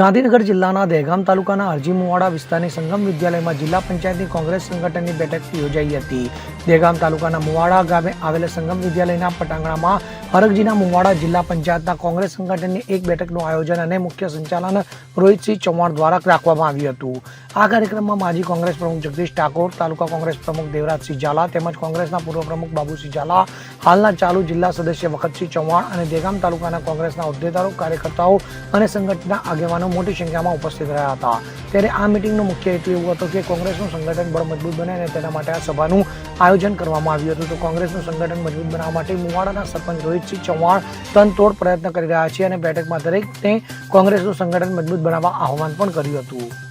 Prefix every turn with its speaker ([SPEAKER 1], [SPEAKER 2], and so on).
[SPEAKER 1] ગાંધીનગર જિલ્લાના દહેગામ તાલુકાના અરજી મુવાડા વિસ્તારની સંગમ વિદ્યાલયમાં જિલ્લા પંચાયતની કોંગ્રેસ સંગઠનની બેઠક યોજાઈ હતી. દહેગામ તાલુકાના મુવાડા ગામે આવેલા સંગમ વિદ્યાલયના પટાંગણામાં હરકજીના મુવાડા જિલ્લા પંચાયતના કોંગ્રેસ સંગઠનની એક બેઠકનું આયોજન અને મુખ્ય સંચાલન રોહિતસિંહ ચૌહાણ દ્વારા રાખવામાં આવ્યું હતું. આ કાર્યક્રમમાં માજી કોંગ્રેસ પ્રમુખ જગદીશ ઠાકોર, તાલુકા કોંગ્રેસ પ્રમુખ દેવરાજસિંહ ઝાલા તેમજ કોંગ્રેસના પૂર્વ પ્રમુખ બાબુસિંહ ઝાલા હાલના ચાલુ જિલ્લા સદસ્ય વખતસિંહ ચૌહાણ અને દેગામ તાલુકાના કોંગ્રેસના હોદ્દેદારો, કાર્યકર્તાઓ અને સંગઠનના આગેવાનો મોટી સંખ્યામાં ઉપસ્થિત રહ્યા હતા. ત્યારે આ મિટિંગનો મુખ્ય હેતુ એવું હતો કે કોંગ્રેસનું સંગઠન બળ મજબૂત બને અને તેના માટે આ સભાનું આયોજન કરવામાં આવ્યું હતું. તો કોંગ્રેસનું સંગઠન મજબૂત બનાવવા માટે મુવાડાના સરપંચ રોહિતસિંહ ચૌહાણ તનતોડ પ્રયત્ન કરી રહ્યા છે અને બેઠકમાં દરેકને કોંગ્રેસનું સંગઠન મજબૂત બનાવવા આહવાન પણ કર્યું હતું.